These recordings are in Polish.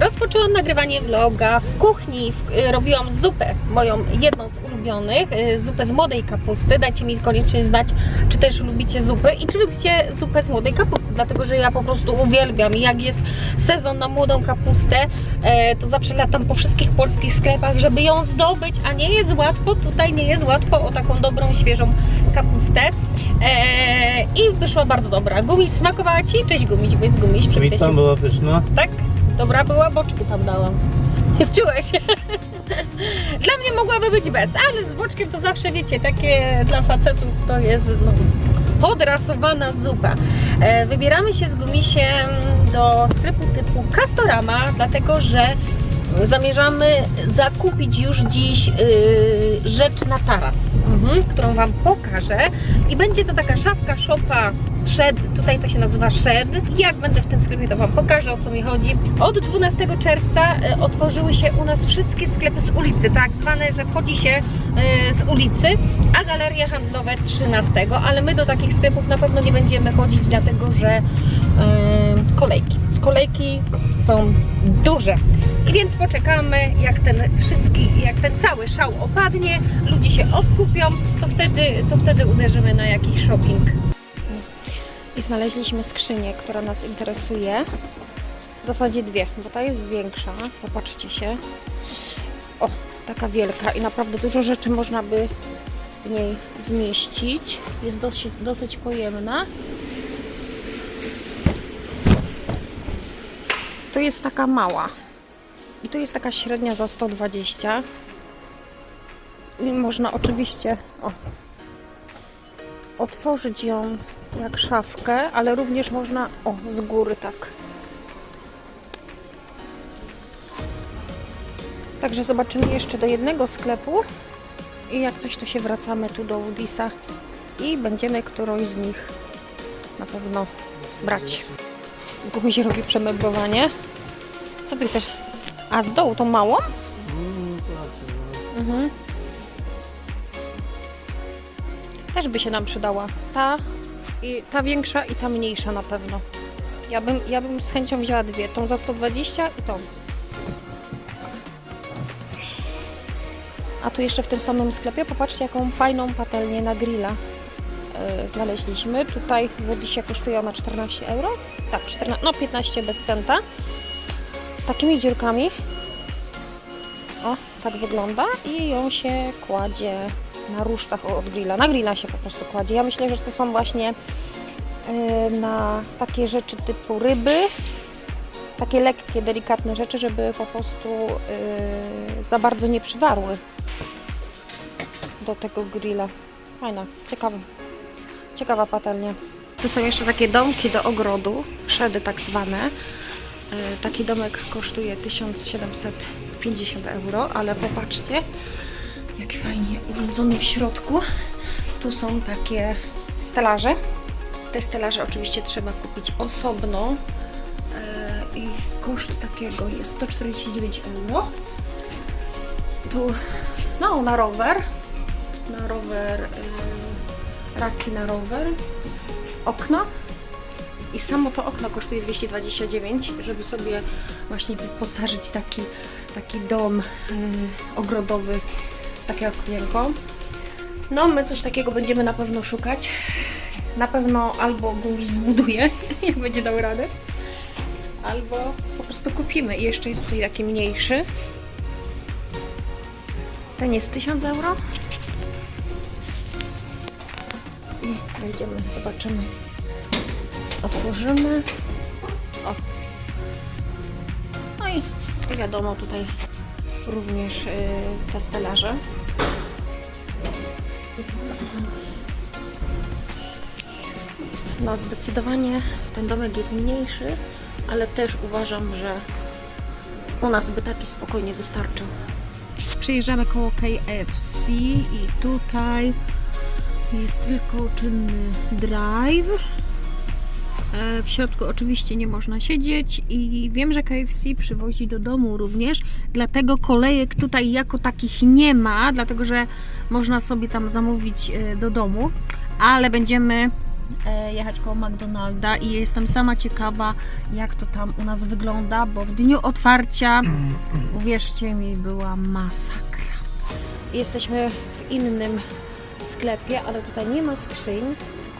Rozpoczęłam nagrywanie vloga w kuchni. E, robiłam zupę, moją jedną z ulubionych, e, zupę z młodej kapusty. Dajcie mi koniecznie znać, czy też lubicie zupy i czy lubicie zupę z młodej kapusty, dlatego że ja po prostu uwielbiam. I jak jest sezon na młodą kapustę, e, to zawsze latam po wszystkich polskich sklepach, żeby ją zdobyć, a nie jest łatwo, tutaj nie jest łatwo o taką dobrą, świeżą kapustę. E, I wyszła bardzo dobra. Gumiś smakowała Ci? Cześć Gumiś, bo jest Gumiś. Witam, była pyszna. Tak? Dobra była, boczku tam dałam. Czułeś? dla mnie mogłaby być bez, ale z boczkiem to zawsze wiecie, takie dla facetów to jest no, podrasowana zupa. E, wybieramy się z gumisiem do sklepu typu Castorama, dlatego że zamierzamy zakupić już dziś y, rzecz na taras, mhm, którą Wam pokażę. I będzie to taka szafka, szopa, shed, tutaj to się nazywa shed. Jak będę w tym sklepie, to Wam pokażę o co mi chodzi. Od 12 czerwca y, otworzyły się u nas wszystkie sklepy z ulicy, tak zwane, że wchodzi się y, z ulicy, a galerie handlowe 13, ale my do takich sklepów na pewno nie będziemy chodzić, dlatego że y, kolejki. Kolejki są duże. I więc poczekamy, jak ten wszystki, jak ten cały szał opadnie, ludzie się odkupią, to wtedy, to wtedy uderzymy na jakiś shopping. I znaleźliśmy skrzynię, która nas interesuje. W zasadzie dwie, bo ta jest większa. Popatrzcie się. O, taka wielka i naprawdę dużo rzeczy można by w niej zmieścić. Jest dosyć, dosyć pojemna. To jest taka mała. I tu jest taka średnia za 120. I można oczywiście o, otworzyć ją jak szafkę, ale również można o z góry tak. Także zobaczymy jeszcze do jednego sklepu i jak coś to się wracamy tu do Woodisa i będziemy którąś z nich na pewno brać. Gumiś robi przemeblowanie. Co ty chcesz? A z dołu tą małą? Mhm. Też by się nam przydała. Ta i ta większa i ta mniejsza na pewno. Ja bym, ja bym z chęcią wzięła dwie. Tą za 120 i tą. A tu jeszcze w tym samym sklepie popatrzcie jaką fajną patelnię na grilla yy, znaleźliśmy. Tutaj w Wodisie kosztuje ona 14 euro. Tak, 14, no 15 bez centa. Takimi dziurkami. O, tak wygląda i ją się kładzie na rusztach od grilla. Na grilla się po prostu kładzie. Ja myślę, że to są właśnie yy, na takie rzeczy typu ryby. Takie lekkie, delikatne rzeczy, żeby po prostu yy, za bardzo nie przywarły do tego grilla. Fajna, ciekawa. Ciekawa patelnia. Tu są jeszcze takie domki do ogrodu, szedy tak zwane. Yy, Taki domek kosztuje 1750 euro, ale popatrzcie, jaki fajnie urządzony w środku. Tu są takie stelaże. Te stelaże oczywiście trzeba kupić osobno e, i koszt takiego jest 149 euro. Tu no na rower, na rower, e, raki na rower, okno i samo to okno kosztuje 229, żeby sobie właśnie wyposażyć taki, taki dom e, ogrodowy takie okienko. No, my coś takiego będziemy na pewno szukać. Na pewno albo Gumiś zbuduje, jak będzie dał radę, albo po prostu kupimy. I jeszcze jest tutaj taki mniejszy. Ten jest 1000 euro. I wejdziemy, zobaczymy. Otworzymy. O. No i wiadomo, tutaj również y, te stelaże. No zdecydowanie ten domek jest mniejszy, ale też uważam, że u nas by taki spokojnie wystarczył. Przyjeżdżamy koło KFC i tutaj jest tylko czynny drive. E, W środku oczywiście nie można siedzieć i wiem, że KFC przywozi do domu również, dlatego kolejek tutaj jako takich nie ma, dlatego że można sobie tam zamówić e, do domu, ale będziemy e, jechać koło McDonalda i jestem sama ciekawa, jak to tam u nas wygląda, bo w dniu otwarcia, uwierzcie mi, była masakra. Jesteśmy w innym sklepie, ale tutaj nie ma skrzyń,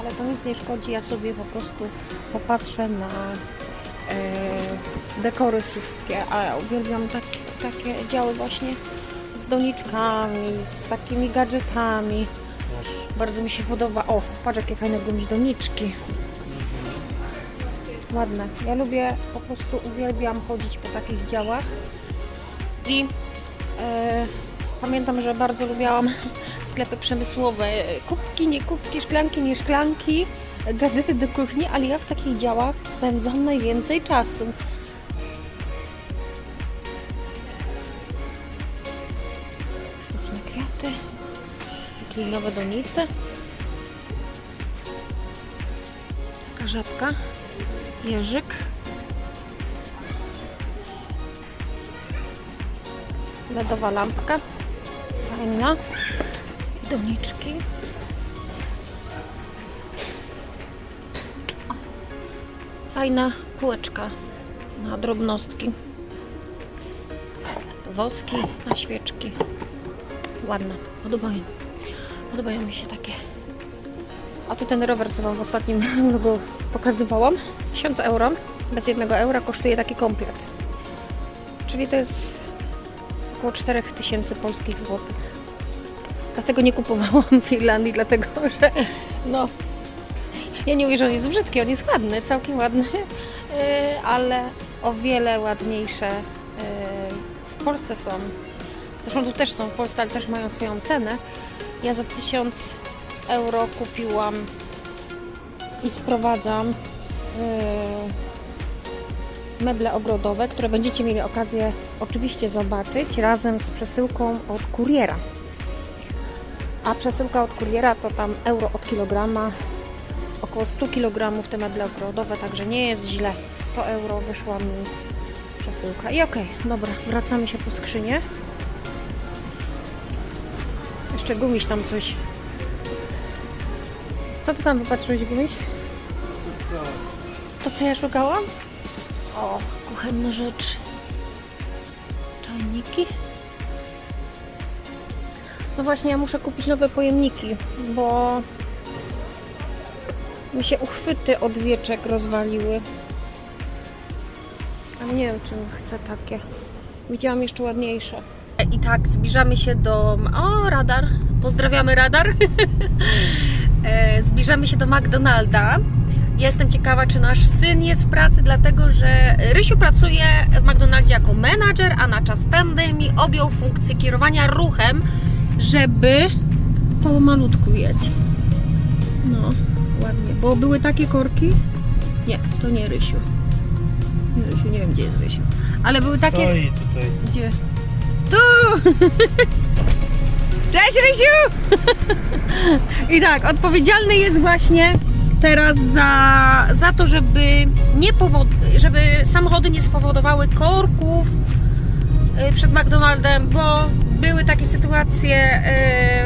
ale to nic nie szkodzi. Ja sobie po prostu popatrzę na e, dekory wszystkie, a ja uwielbiam takie, takie działy właśnie z doniczkami, z takimi gadżetami. Bardzo mi się podoba. O, patrz jakie fajne gumiś doniczki. Ładne. Ja lubię, po prostu uwielbiam chodzić po takich działach. I e, pamiętam, że bardzo lubiłam sklepy przemysłowe. Kubki, nie kubki, szklanki, nie szklanki, gadżety do kuchni, ale ja w takich działach spędzam najwięcej czasu. Kwiaty, nowe donice. Taka żabka, jeżyk. LEDowa lampka. Fajna. Doniczki. Fajna półeczka na drobnostki. Woski na świeczki. Ładne. Podobają. Podobają mi się takie. A tu ten rower, co Wam w ostatnim vlogu pokazywałam. 1000 euro. Bez jednego eura kosztuje taki komplet. Czyli to jest około 4000 polskich złotych. Dlatego nie kupowałam w Irlandii, dlatego że no, ja nie mówię, że on jest brzydki, on jest ładny, całkiem ładny, yy, ale o wiele ładniejsze yy, w Polsce są. Zresztą tu też są w Polsce, ale też mają swoją cenę. Ja za 1000 euro kupiłam i sprowadzam yy, meble ogrodowe, które będziecie mieli okazję oczywiście zobaczyć razem z przesyłką od kuriera. A przesyłka od kuriera to tam euro od kilograma, około 100 kg te meble ogrodowe, także nie jest źle. 100 euro wyszła mi przesyłka. I okej, dobra, wracamy się po skrzynię. Jeszcze gumiś tam coś. Co ty tam wypatrzyłeś, gumiś? To co ja szukałam? O, kuchenne rzeczy. Czajniki. No właśnie, ja muszę kupić nowe pojemniki, bo mi się uchwyty od wieczek rozwaliły. Ale nie wiem, czy chcę takie. Widziałam jeszcze ładniejsze. I tak zbliżamy się do. O, radar! Pozdrawiamy radar. E, zbliżamy się do McDonalda. Jestem ciekawa, czy nasz syn jest w pracy, dlatego że Rysiu pracuje w McDonaldzie jako menadżer, a na czas pandemii objął funkcję kierowania ruchem, żeby pomalutku jedź. No, ładnie. Bo były takie korki. Nie, to nie Rysiu. Nie, Rysiu, nie wiem gdzie jest Rysiu. Ale były takie. Stoi tutaj. Gdzie? Tu! Cześć Rysiu! I tak, odpowiedzialny jest właśnie teraz za, za to, żeby, nie powod, żeby samochody nie spowodowały korków y, przed McDonaldem, bo były takie sytuacje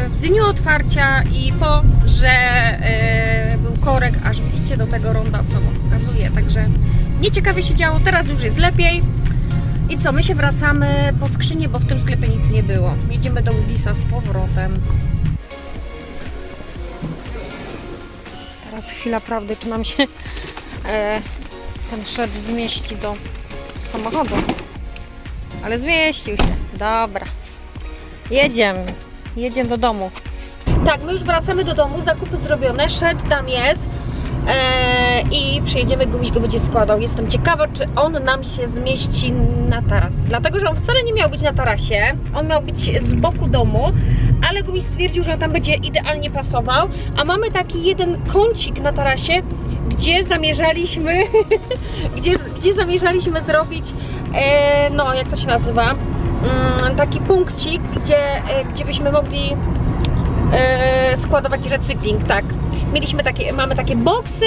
y, w dniu otwarcia i po, że y, był korek, aż widzicie do tego ronda, co pokazuje. Także nieciekawie się działo, teraz już jest lepiej. I co, my się wracamy po skrzynię, bo w tym sklepie nic nie było. Jedziemy do Woodisa z powrotem. Teraz chwila prawdy, czy nam się e, ten szed zmieści do samochodu. Ale zmieścił się. Dobra. Jedziemy. Jedziemy do domu. Tak, my już wracamy do domu, zakupy zrobione, szed tam jest eee, i przyjedziemy, gumiś go będzie składał. Jestem ciekawa, czy on nam się zmieści na taras, dlatego, że on wcale nie miał być na tarasie, on miał być z boku domu, ale gumiś stwierdził, że on tam będzie idealnie pasował, a mamy taki jeden kącik na tarasie, gdzie zamierzaliśmy, gdzie, gdzie zamierzaliśmy zrobić, e, no jak to się nazywa, taki punkcik, gdzie, e, gdzie byśmy mogli e, składować recykling, tak. Mieliśmy takie, mamy takie boksy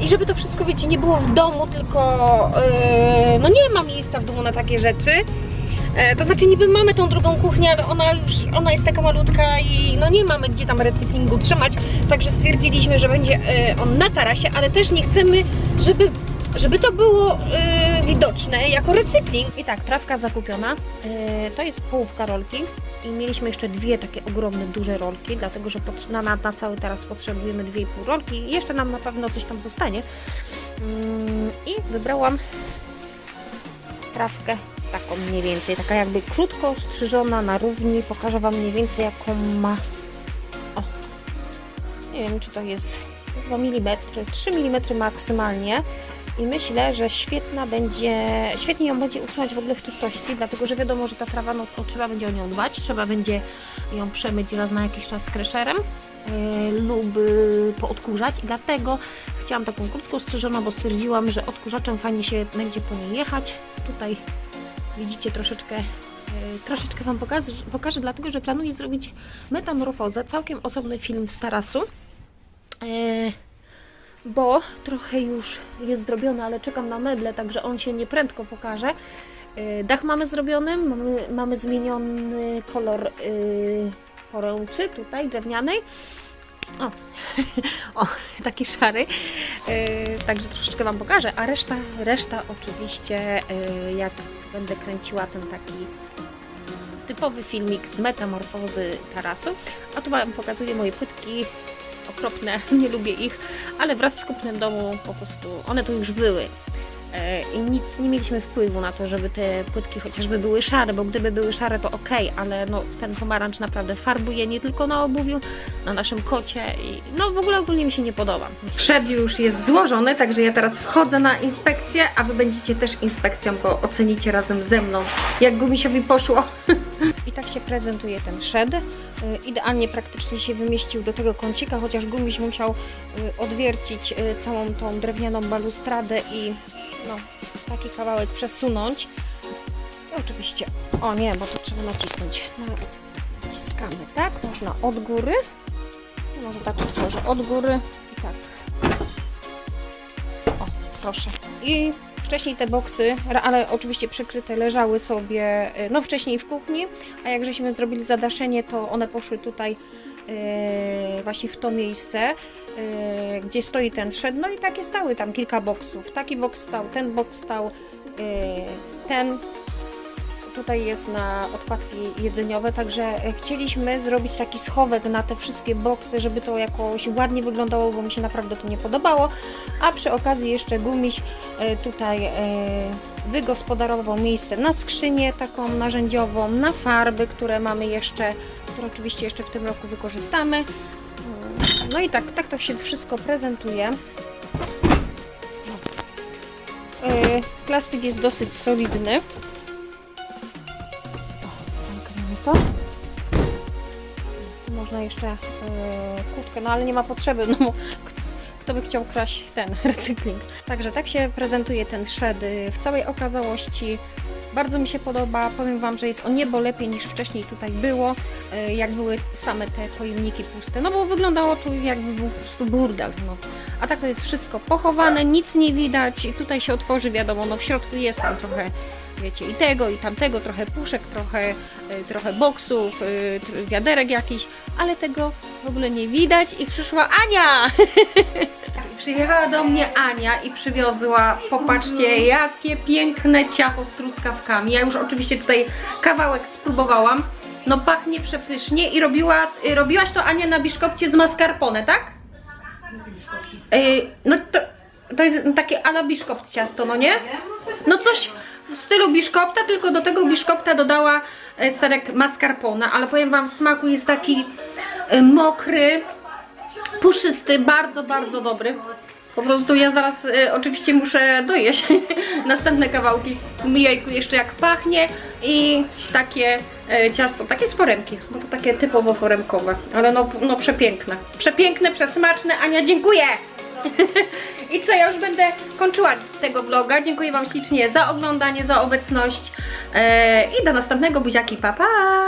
i żeby to wszystko, wiecie, nie było w domu, tylko e, no nie ma miejsca w domu na takie rzeczy. To znaczy niby mamy tą drugą kuchnię, ale ona już, ona jest taka malutka i no nie mamy gdzie tam recyklingu trzymać, także stwierdziliśmy, że będzie on na tarasie, ale też nie chcemy, żeby, żeby to było e, widoczne jako recykling. I tak, trawka zakupiona. Yy, to jest połówka rolki. I mieliśmy jeszcze dwie takie ogromne, duże rolki, dlatego że na, na, na cały teraz potrzebujemy dwie i pół rolki. Jeszcze nam na pewno coś tam zostanie. Mm, I wybrałam trawkę taką mniej więcej, taka jakby krótko strzyżona na równi. Pokażę Wam mniej więcej jaką ma. O, nie wiem czy to jest 2 mm, 3 mm maksymalnie. I myślę, że świetna będzie, świetnie ją będzie utrzymać w ogóle w czystości, dlatego że wiadomo, że ta trawa, no to trzeba będzie o nią dbać, trzeba będzie ją przemyć raz na jakiś czas kresherem yy, lub yy, poodkurzać i dlatego chciałam taką krótko strzyżoną, bo stwierdziłam, że odkurzaczem fajnie się będzie po niej jechać. Tutaj widzicie troszeczkę yy, Troszeczkę Wam pokażę, pokażę, dlatego że planuję zrobić metamorfozę, całkiem osobny film z tarasu. Bo trochę już jest zrobiony, ale czekam na meble, także on się nieprędko pokaże. Yy, Dach mamy zrobiony, mamy, mamy zmieniony kolor yy, poręczy tutaj drewnianej. O, o taki szary. Yy, także troszeczkę Wam pokażę, a reszta, reszta oczywiście yy, jak będę kręciła ten taki typowy filmik z metamorfozy tarasu. A tu Wam pokazuję moje płytki okropne, nie lubię ich, ale wraz z kupnem domu po prostu one tu już były. E, I nic nie mieliśmy wpływu na to, żeby te płytki chociażby były szare, bo gdyby były szare to ok, ale no, ten pomarańcz naprawdę farbuje nie tylko na obuwiu, na naszym kocie i no w ogóle ogólnie mi się nie podoba. Szed już jest złożony, także ja teraz wchodzę na inspekcję, a Wy będziecie też inspekcją, bo ocenicie razem ze mną, jak gumisiowi poszło. I tak się prezentuje ten shed. Y, Idealnie praktycznie się wymieścił do tego kącika, chociaż gumiś musiał y, odwiercić całą tą drewnianą balustradę i no, taki kawałek przesunąć. I oczywiście, o nie, bo to trzeba nacisnąć. No, naciskamy, tak? Można od góry. Może tak otworzę od góry i tak. O, proszę. I wcześniej te boksy, ale oczywiście przykryte, leżały sobie, y, no wcześniej w kuchni, a jak żeśmy zrobili zadaszenie, to one poszły tutaj y, właśnie w to miejsce, gdzie stoi ten szed, no i takie stały tam kilka boksów. Taki boks stał, ten boks stał, y, ten tutaj jest na odpadki jedzeniowe, także e, chcieliśmy zrobić taki schowek na te wszystkie boksy, żeby to jakoś ładnie wyglądało, bo mi się naprawdę to nie podobało. A przy okazji jeszcze gumiś e, tutaj e, wygospodarował miejsce na skrzynię taką narzędziową, na farby, które mamy jeszcze, które oczywiście jeszcze w tym roku wykorzystamy. No i tak, tak to się wszystko prezentuje. E, Plastik jest dosyć solidny. O, Zamkniemy to. Można jeszcze e, kłódkę, no ale nie ma potrzeby, no kto by chciał kraść ten recykling. Także tak się prezentuje ten shed y, w całej okazałości. Bardzo mi się podoba. Powiem Wam, że jest o niebo lepiej niż wcześniej tutaj było, y, jak były same te pojemniki puste. No bo wyglądało tu jakby był po prostu burdel. No. A tak to jest wszystko pochowane, nic nie widać. I tutaj się otworzy, wiadomo, no w środku jest tam trochę wiecie, i tego, i tamtego, trochę puszek, trochę, y, trochę boksów, tr- wiaderek jakiś, ale tego w ogóle nie widać i przyszła Ania! Przyjechała do mnie Ania i przywiozła, popatrzcie, jakie piękne ciacho z truskawkami. Ja już oczywiście tutaj kawałek spróbowałam. No pachnie przepysznie i robiła, y, robiłaś to Ania na biszkopcie z mascarpone, tak? Y, no to, to jest takie ala biszkopt ciasto, no nie? No coś w stylu biszkopta, tylko do tego biszkopta dodała e, serek mascarpone, ale powiem wam, w smaku jest taki mokry, puszysty, bardzo, bardzo dobry. Po prostu ja zaraz e, oczywiście muszę dojeść następne kawałki. Jejku, jeszcze jak pachnie i takie e, ciasto, takie z foremki, bo to takie typowo foremkowe, ale no, no przepiękne. Przepiękne, przesmaczne. Ania, dziękuję! I co, ja już będę kończyła tego vloga. Dziękuję Wam ślicznie za oglądanie, za obecność e, i do następnego buziaki, pa pa!